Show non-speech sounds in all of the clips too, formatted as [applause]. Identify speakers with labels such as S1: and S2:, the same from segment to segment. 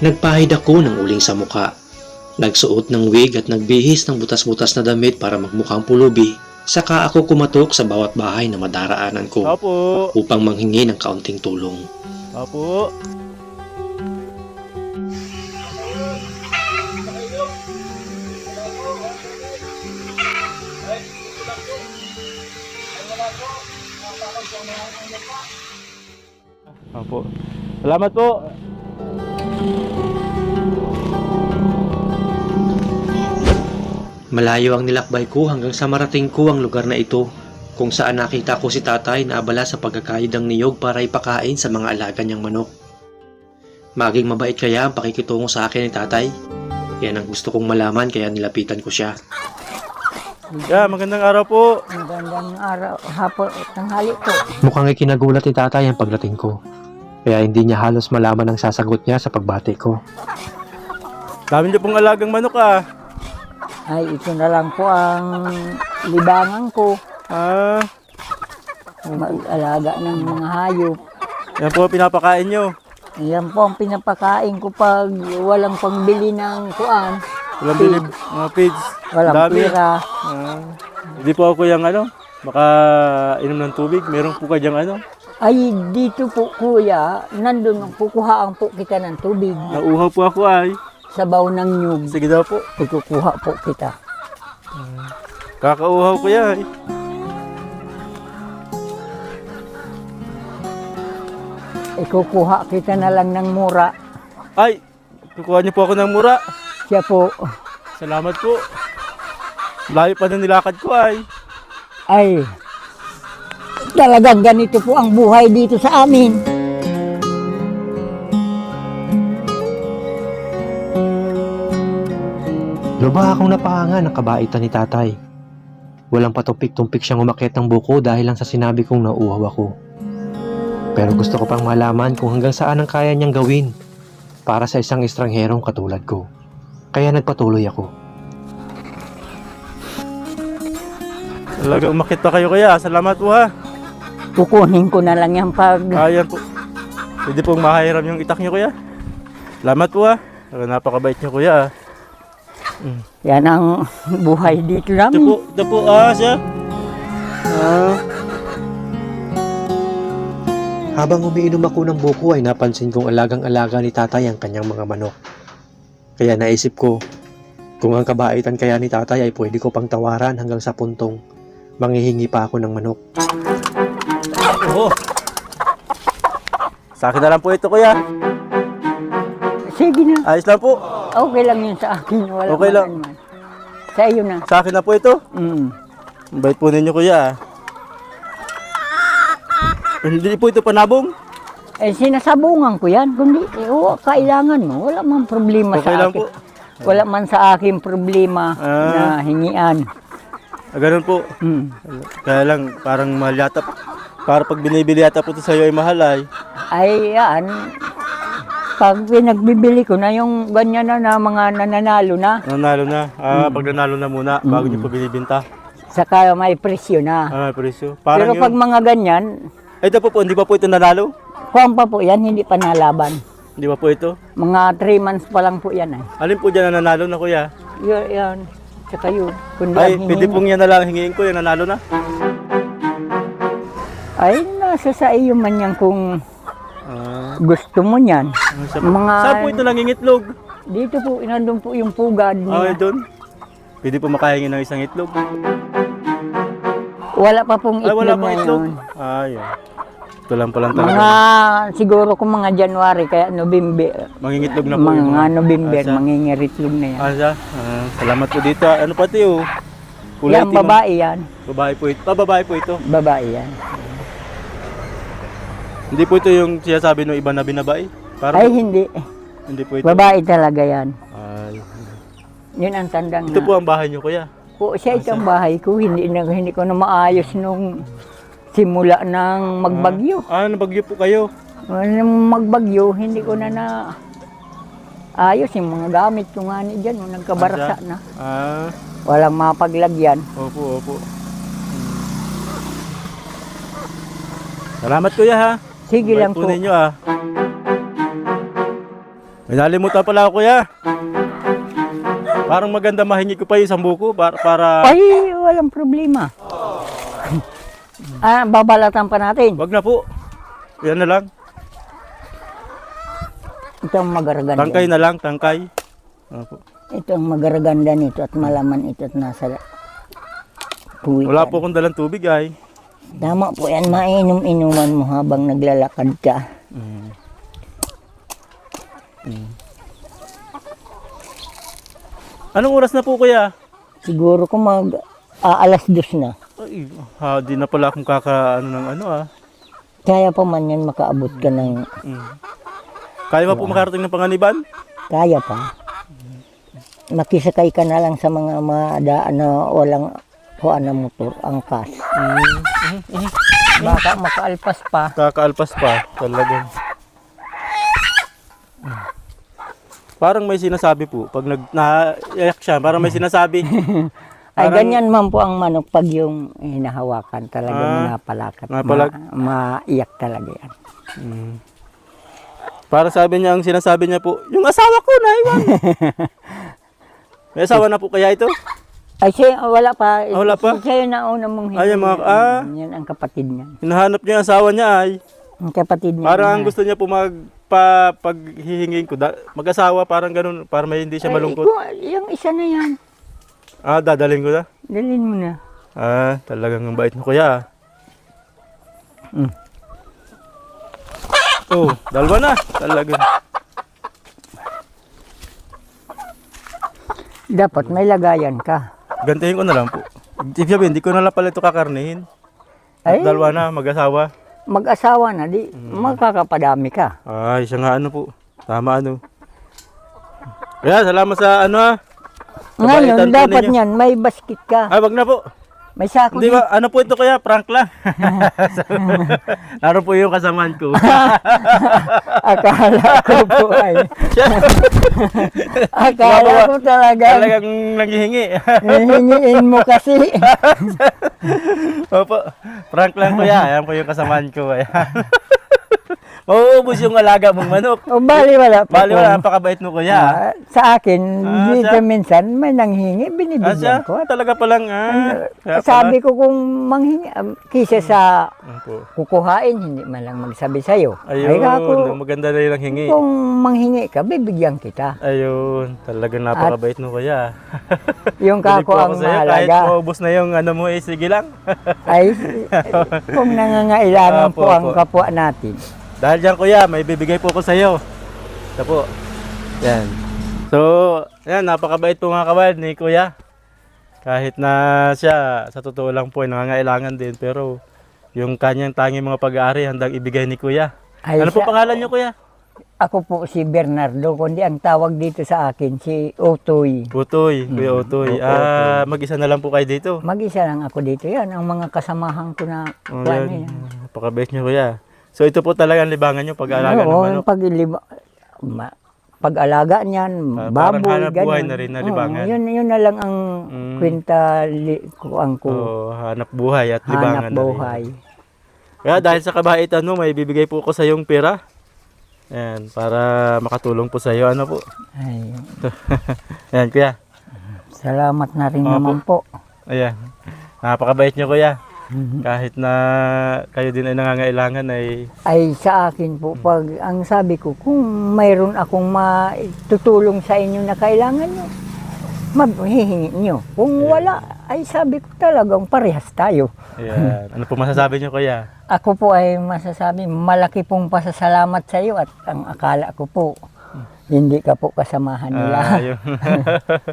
S1: Nagpahid ako ng uling sa muka. Nagsuot ng wig at nagbihis ng butas-butas na damit para magmukhang pulubi. Saka ako kumatok sa bawat bahay na madaraanan ko
S2: Opo.
S1: upang manghingi ng kaunting tulong.
S2: Opo. Opo. Salamat po.
S1: Malayo ang nilakbay ko hanggang sa marating ko ang lugar na ito kung saan nakita ko si tatay na abala sa pagkakayod ng niyog para ipakain sa mga alaga niyang manok. Maging mabait kaya ang pakikitungo sa akin ni tatay? Yan ang gusto kong malaman kaya nilapitan ko siya.
S2: Yeah, magandang araw po.
S3: Magandang araw, hapon, tanghali po.
S1: Mukhang ikinagulat ni tatay ang pagdating ko. Kaya hindi niya halos malaman ang sasagot niya sa pagbati ko.
S2: Dami niyo pong alagang manok ah.
S3: Ay, ito na lang po ang libangan ko.
S2: Ah,
S3: Mag-alaga ng mga hayop.
S2: yan po pinapakain niyo.
S3: Yan po ang pinapakain ko pag walang pangbili ng kuan.
S2: Walang bilib, mga pigs.
S3: Walang
S2: Dami.
S3: pira.
S2: Ah, hindi po ako yung ano, baka inom ng tubig. Meron po kadyang ano,
S3: Ay, dito po kuya, nandun, kukuhaan po kita ng tubig.
S2: nauuhaw po ako ay.
S3: Sabaw ng nyug.
S2: Sige daw po,
S3: Ikukuha po kita.
S2: kakauhaw ko yan.
S3: Ikukuha kita na lang ng mura.
S2: Ay, kukuha niyo po ako ng mura.
S3: Siya po,
S2: Salamat po. Layo pa na nilakad ko ay.
S3: ay, talagang ganito po ang buhay dito sa amin.
S1: Luba akong napahanga ng kabaitan ni tatay. Walang patumpik-tumpik siyang umakyat ng buko dahil lang sa sinabi kong nauuhaw ako. Pero gusto ko pang malaman kung hanggang saan ang kaya niyang gawin para sa isang estrangherong katulad ko. Kaya nagpatuloy ako.
S2: Talaga umakit pa kayo kaya. Salamat po ha.
S3: Kukunin ko na lang yan pag
S2: Ayan po. Pwede pong mahiram yung itak niyo kuya. Salamat po. Talaga napakabait niyo kuya. ah.
S3: yan ang buhay dito
S2: Ito
S3: namin.
S2: po, ito po ah siya. Ah,
S1: Habang umiinom ako ng buko ay napansin kong alagang-alaga ni tatay ang kanyang mga manok. Kaya naisip ko, kung ang kabaitan kaya ni tatay ay pwede ko pang tawaran hanggang sa puntong manghihingi pa ako ng manok.
S2: Oo. Sa akin na lang po ito kuya.
S3: Sige na.
S2: Ayos lang po.
S3: Okay lang yun sa akin. Wala
S2: Okay
S3: man
S2: lang.
S3: anuman. Sa iyo na.
S2: Sa akin na po ito.
S3: Mm.
S2: Ang Bait po ninyo kuya. ah. Hindi po ito panabong.
S3: Eh, sinasabungan ko yan. Kundi, eh, oo, kailangan mo. Wala man problema
S2: Okay
S3: sa
S2: lang
S3: akin.
S2: po.
S3: Wala man sa akin problema
S2: Ah.
S3: na hingian.
S2: Ah, ganun po.
S3: Mm.
S2: Kaya lang, parang mahal yata. Para pag binibili yata po ito sa'yo ay mahal ay.
S3: Ay, yan. Pag pinagbibili ko na yung ganyan na, na mga nananalo na,
S2: Nanalo na. Ah, pag nanalo na muna, bago
S3: Mm.
S2: niyo po binibinta.
S3: saka may presyo na.
S2: Ah, may presyo. Parang
S3: Pero pag mga ganyan,
S2: Ay, ito po po, hindi pa po ito nanalo?
S3: kuwan pa po yan, hindi pa nalaban.
S2: Hindi pa po ito?
S3: Mga 3 months pa lang po yan ay.
S2: Alin po dyan na nanalo na kuya?
S3: Yun, yan. Tsaka yun. Kundi
S2: Ay,
S3: ang
S2: pwede
S3: hihingi-
S2: pong yan na lang hingiin ko, yung nanalo na.
S3: Ay, nasa sa iyo man yan kung
S2: Ah,
S3: gusto mo yan.
S2: sa,
S3: Mga-
S2: saan po ito nangingitlog?
S3: Dito po, inandun po yung pugad
S2: Ah,
S3: niya.
S2: doon. Pwede po makahingi ng isang itlog.
S3: Wala pa pong
S2: Ay,
S3: itlog
S2: wala pong
S3: na
S2: itlog.
S3: yun.
S2: Ah, yun. Ito lang pala talaga.
S3: Mga, siguro kung mga January, kaya November,
S2: Mangingitlog na po yung
S3: mga November,
S2: Ah, siya.
S3: mangingiritlog na yan.
S2: Siya? Ah, salamat po dito. Ano pati oh? Kulay
S3: Yan, babae yan.
S2: Babae po ito. Ah, babae po ito.
S3: Babae yan.
S2: Hindi po ito yung sinasabi ng iba na binabae. Parang
S3: Ay, hindi.
S2: hindi po ito.
S3: Babae talaga yan.
S2: Ay.
S3: Yun ang tandang
S2: Ito
S3: na.
S2: po ang bahay niyo, kuya.
S3: Po, siya itong bahay ko. Hindi, na, hindi ko na maayos nung simula ng magbagyo.
S2: Ah, nabagyo po kayo.
S3: Nung magbagyo, hindi ko na na ayos yung mga gamit ko nga ni dyan. Nung nagkabarasa na.
S2: Ah,
S3: Walang mapaglagyan.
S2: opo, opo. Salamat kuya ha.
S3: Sige lang po.
S2: ninyo ah. May nalimutan pala ako kuya. Parang maganda mahingi ko pa yung isang buko para, para...
S3: Ay, walang problema. ah, babalatan pa natin.
S2: Wag na po. Yan na lang.
S3: Ito ang magaraganda.
S2: Tangkay na lang, tangkay. Ano po.
S3: Ito ang magaraganda nito at malaman ito at nasa puwitan.
S2: Wala po akong dalang tubig ay.
S3: Tama po yan, mainom-inuman mo habang naglalakad ka.
S2: Anong oras na po kuya?
S3: Siguro kung mag ah, alas dos na.
S2: Ay, ha, di na pala akong kaka ano ng ano ah.
S3: Kaya pa man yan makaabot ka ng
S2: Mm. Kaya mo po makarating ng panganiban?
S3: kaya pa. Makisakay ka na lang sa mga madaan na walang kuan na motor, angkas. Baka makaalpas pa.
S2: Kakaalpas pa talaga. Mm. Parang may sinasabi po pag nag naiyak siya, parang may sinasabi. [laughs]
S3: Ay,
S2: Parang-
S3: ganyan man po ang manok pag yung hinahawakan talaga
S2: Ah,
S3: napalakat.
S2: napalag-
S3: Ma- maiyak talaga yan.
S2: Mm. Para sabi niya, ang sinasabi niya po, yung asawa ko naiwan. [laughs] May asawa na po kaya ito?
S3: Ay, siya, wala pa.
S2: Ah, wala pa?
S3: Siya yung nauna mong
S2: Ay, yung mga- ah.
S3: Yan ang kapatid niya.
S2: Hinahanap niya yung asawa niya ay.
S3: Ang kapatid niya.
S2: Parang ang gusto niya po mag pa, paghihingin ko, da, mag-asawa parang ganun, para may hindi siya
S3: Ay,
S2: malungkot.
S3: ikaw, yung isa na yan.
S2: Ah, dadalhin ko na.
S3: Dalhin mo na.
S2: Ah, talagang ang bait mo kuya.
S3: Mm.
S2: Oh, dalawa na. Talagang.
S3: Dapat may lagayan ka.
S2: Gantihin ko na lang po. Ibig sabihin, hindi ko na lang pala ito kakarnihin.
S3: Ay,
S2: Dalawa na, mag-asawa.
S3: mag-asawa na, di
S2: Mm.
S3: makakapadami ka.
S2: Ay, siya nga ano po. Tama ano. Kaya, salamat sa ano ah.
S3: Ngayon,
S2: po
S3: dapat
S2: ninyo.
S3: niyan, may basket ka.
S2: Ay, wag na po.
S3: May sako
S2: Hindi ba, ano po ito kaya? Prank lang. [laughs] Naroon po yung kasamaan ko. [laughs]
S3: Akala ko po ay. [laughs] Akala ko talaga.
S2: Talagang nanghihingi.
S3: Hihingiin mo kasi.
S2: Opo, prank lang kuya. Ayan po yung kasamaan ko. Ayan. Mauubos yung alaga mong manok.
S3: O bali wala po.
S2: Bali wala, napakabait mo kuya.
S3: Ah, sa akin,
S2: Ah,
S3: dito minsan may nanghingi,
S2: Ah, siya?
S3: binibigyan ko.
S2: Talaga palang, ah. Kaya pala.
S3: Sabi ko kung manghingi, um, kisa sa
S2: Opo.
S3: kukuhain, hindi man lang magsabi sa'yo.
S2: Ayun,
S3: Ay ako,
S2: maganda na yung hingi.
S3: kung manghingi ka, bibigyan kita.
S2: Ayun, talagang napakabait mo kuya.
S3: Yung [laughs]
S2: Bili
S3: kako
S2: po
S3: ang
S2: ako sa'yo, Kahit
S3: mahalaga.
S2: maubos na yung ano mo, eh, sige lang.
S3: Ay, [laughs] kung nangangailangan
S2: Apo,
S3: po ang
S2: apo.
S3: kapwa natin.
S2: Dahil dyan kuya, may bibigay po ko sa iyo. Ito po. Yan. So, yan, napakabait po mga kabad ni kuya. Kahit na siya, sa totoo lang po, ay nangangailangan din. Pero, yung kanyang tanging mga pag-aari, handang ibigay ni kuya.
S3: Ay,
S2: ano po pangalan niyo kuya?
S3: Ako po si Bernardo, kundi ang tawag dito sa akin si Otoy.
S2: Utoy, kuya Utoy.
S3: Opo,
S2: Ah, mag-isa na lang po kayo dito.
S3: Mag-isa lang ako dito. Yan, ang mga kasamahan ko na
S2: Oh, yan. Napakabait niyo kuya. So, ito po talaga ang libangan niyo, pag-aalaga ng
S3: Oo,
S2: manok.
S3: yung pag-liba, ma- pag-alaga niyan,
S2: Ah, parang
S3: baboy,
S2: hanap buhay
S3: ganun.
S2: na rin na
S3: Oo,
S2: libangan.
S3: yun, yun na lang ang
S2: Mm.
S3: kwenta li, kuang ko.
S2: Oh, hanap buhay at libangan
S3: hanap
S2: na rin.
S3: buhay.
S2: Kaya dahil sa kabaitan mo, may bibigay po ko sa yung pera. Ayan, para makatulong po sa iyo. Ano po?
S3: Ay, [laughs]
S2: Ayan, kuya.
S3: salamat na rin
S2: Opo.
S3: naman po.
S2: Ayan. Napakabait niyo, kuya.
S3: Mhm.
S2: Kahit na kayo din ay nangangailangan ay
S3: Ay sa akin po, pag ang sabi ko, kung mayroon akong matutulong sa inyo na kailangan nyo, mahihingi nyo. Kung wala, ay sabi ko talagang parehas tayo.
S2: ayan. [laughs] ano po masasabi niyo, kuya?
S3: Ako po ay masasabi, malaki pong pasasalamat sa iyo at ang akala ko po, hindi ka po kasamahan nila.
S2: Ah, yun.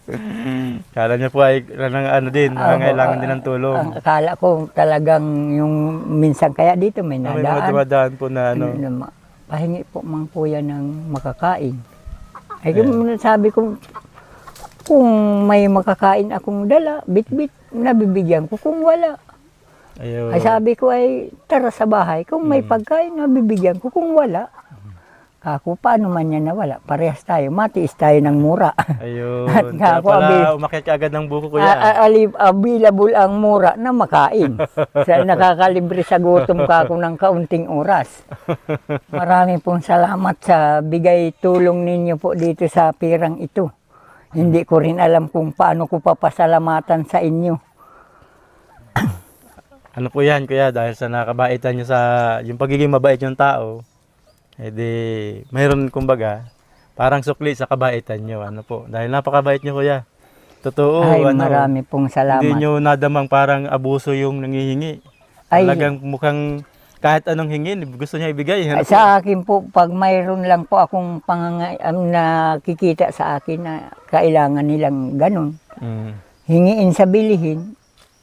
S2: [laughs] Kala niyo po ay nang, ano din, nangangailangan din ng tulong.
S3: Ang akala ko talagang yung minsan kaya dito may
S2: Ah, may mga
S3: nadaan.
S2: dumadaan po na ano.
S3: ano, pahingi po mang kuya ng makakain. Ay kung sabi ko, kung may makakain akong dala, bit-bit, nabibigyan ko. Kung wala,
S2: Ayun.
S3: ay sabi ko ay tara sa bahay. Kung may pagkain, nabibigyan ko. Kung wala, Kako, paano man yan nawala? Parehas tayo. Matiis tayo ng mura.
S2: Ayun. [laughs]
S3: At
S2: Kaya
S3: ako,
S2: pala,
S3: abi-
S2: umakyat agad ng buko,
S3: A-
S2: kuya.
S3: a- ali- available ang mura na makain. [laughs] sa nakakalibre sa gutom ka ako ng kaunting oras. [laughs] Marami pong salamat sa bigay tulong ninyo po dito sa pirang ito. Hindi ko rin alam kung paano ko papasalamatan sa inyo.
S2: Ano po yan, kuya, dahil sa nakabaitan nyo sa, yung pagiging mabait yung tao, edi, mayroon kumbaga, parang sukli sa kabaitan nyo, ano po. Dahil napakabait nyo, kuya. Totoo,
S3: Ay,
S2: ano,
S3: marami pong
S2: hindi
S3: salamat.
S2: nyo nadamang parang abuso yung nangihingi.
S3: Ay,
S2: Talagang mukhang kahit anong hingin, gusto niya ibigay. Ano po?
S3: sa akin po, pag mayroon lang po akong panganga, ang nakikita sa akin na kailangan nilang ganun,
S2: Mm.
S3: hingiin sa bilihin,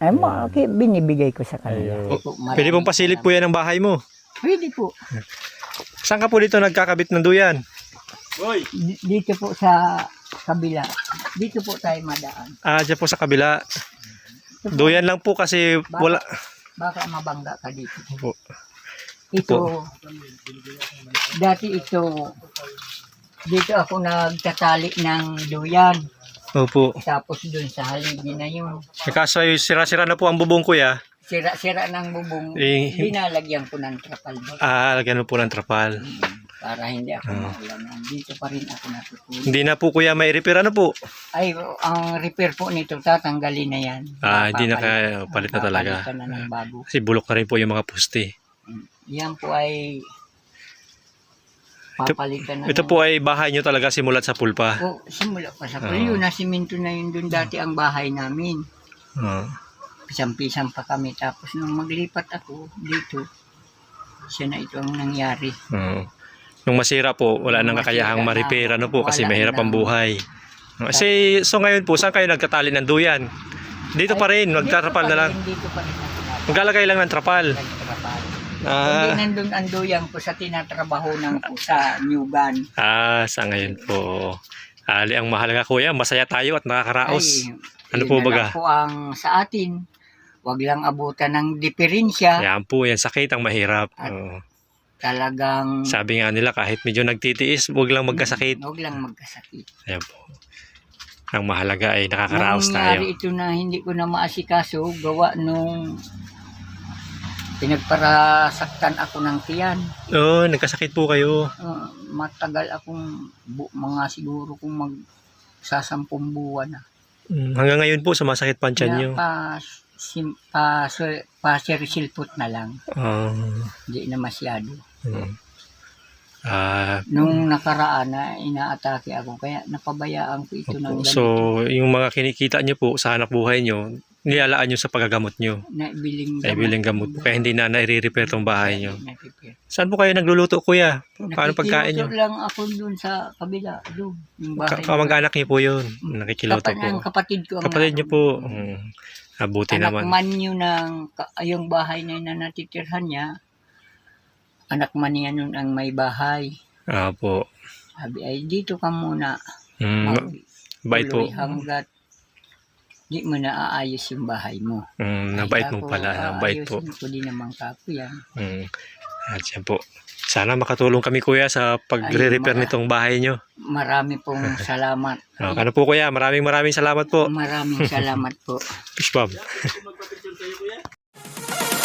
S3: ay ki- binibigay ko sa kanila. Po,
S1: Pwede pong pasilip po yan ng bahay mo.
S3: Pwede po.
S1: Saan ka po dito nagkakabit ng duyan?
S2: Hoy!
S3: Dito po sa kabila. Dito po tayo madaan.
S1: Ah, dyan po sa kabila. Duyan lang po kasi wala.
S3: Baka mabangga ka dito.
S1: Opo.
S3: Ito, dati ito, dito ako nagtatali ng duyan.
S1: Opo.
S3: Tapos dun sa haligi na yun.
S1: Kaso ay sira-sira na po ang bubong kuya.
S3: Sira-sira ng bubong,
S1: Eh,
S3: binalagyan ko ng trapal doon.
S1: Ah, lagyan mo po ng trapal.
S3: Para hindi ako maulanan. Dito pa rin ako natutulog.
S1: Hindi na po kuya may repair ano po.
S3: Ay, ang repair po nito, tatanggalin na yan.
S1: Ah, hindi na kaya palit na talaga.
S3: papalitan na ng bago.
S1: Kasi bulok na rin po yung mga poste.
S3: Yan po ay papalitan na.
S1: Ito
S3: ng-
S1: po ay bahay nyo talaga simulat sa pulpa.
S3: Po, simula pa sa
S1: Oo.
S3: Puliyo, nasiminto na yun doon dati ang bahay namin.
S1: Ah.
S3: Pisang-pisang pa kami. Tapos nung maglipat ako dito, siya na ito ang nangyari.
S1: Oo. Nung masira po, wala nang kakayahang ma-repair ano po kasi mahirap ang buhay. Kasi so ngayon po, saan kayo nagtatali ng duyan? Dito pa rin, magtatrapal na lang.
S3: Dito pa rin
S1: Maglalagay lang ng trapal. Ah,
S3: Hindi nandun ang duyang ko sa tinatrabaho ng po sa Newgan.
S1: ah sa ngayon po. Ali, ang mahalaga kuya, masaya tayo at nakakaraos. Ano
S3: yun
S1: po baga?
S3: po ang sa atin. Huwag lang abutan ng diferensya.
S1: Yan po, yan sakit ang mahirap.
S3: At-
S1: Oo.
S3: Talagang
S1: Sabi nga nila, kahit medyo nagtitiis, huwag lang magkasakit.
S3: Huwag lang magkasakit.
S1: Ayan po. Ang mahalaga ay nakakaraos
S3: Nangyari
S1: tayo.
S3: ito na hindi ko na maasikaso, gawa nung pinagparasaktan ako ng tiyan.
S1: Oo, nagkasakit po kayo.
S3: Uh, matagal akong bu- mga siguro kung mag sasampung buwan na.
S1: Mm, Hanggang ngayon po, sumasakit pa ang tiyan nyo.
S3: Pa, sim, pa, so, pa silpot na lang.
S1: Ah,
S3: Hindi na masyado.
S1: mm. Ah,
S3: Nung nakaraan na inaatake ako, kaya napabayaan ko ito ng
S1: Opo.
S3: ganito.
S1: So, yung mga kinikita nyo po sa hanap buhay nyo, nilalaan nyo sa paggagamot nyo.
S3: na biling
S1: Ay, bilang gamot. Kaya hindi na nai-repair tong bahay nyo.
S3: Nakipir.
S1: Saan po kayo nagluluto, kuya? Paano pagkain nyo?
S3: Nakikiluto lang ako dun sa kabila, doon. Yung bahay.
S1: Ka- Kamag-anak nyo po yun. Nakikiloto
S3: Kapat- ang
S1: po.
S3: kapatid ko. ang
S1: Kapatid
S3: ano,
S1: po. Mm. Abuti
S3: anak
S1: naman.
S3: man yun ng, ka- yung bahay na yun na natitirhan niya, anak man niya nun ang may bahay.
S1: Ah, po.
S3: Sabi ay dito ka muna.
S1: Mm,
S3: Mag-
S1: bait po.
S3: tuloy Hanggat di mo na aayos yung bahay mo.
S1: Mm, nabait mo
S3: ako,
S1: pala. Nabait po.
S3: aayusin ko din naman kako yan.
S1: Mm. At yan po. Sana makatulong kami kuya sa pagre-repair nitong bahay nyo.
S3: Marami pong [laughs] salamat.
S1: O, ano po kuya, maraming maraming salamat po.
S3: Maraming salamat po.
S1: Fish bomb. [laughs]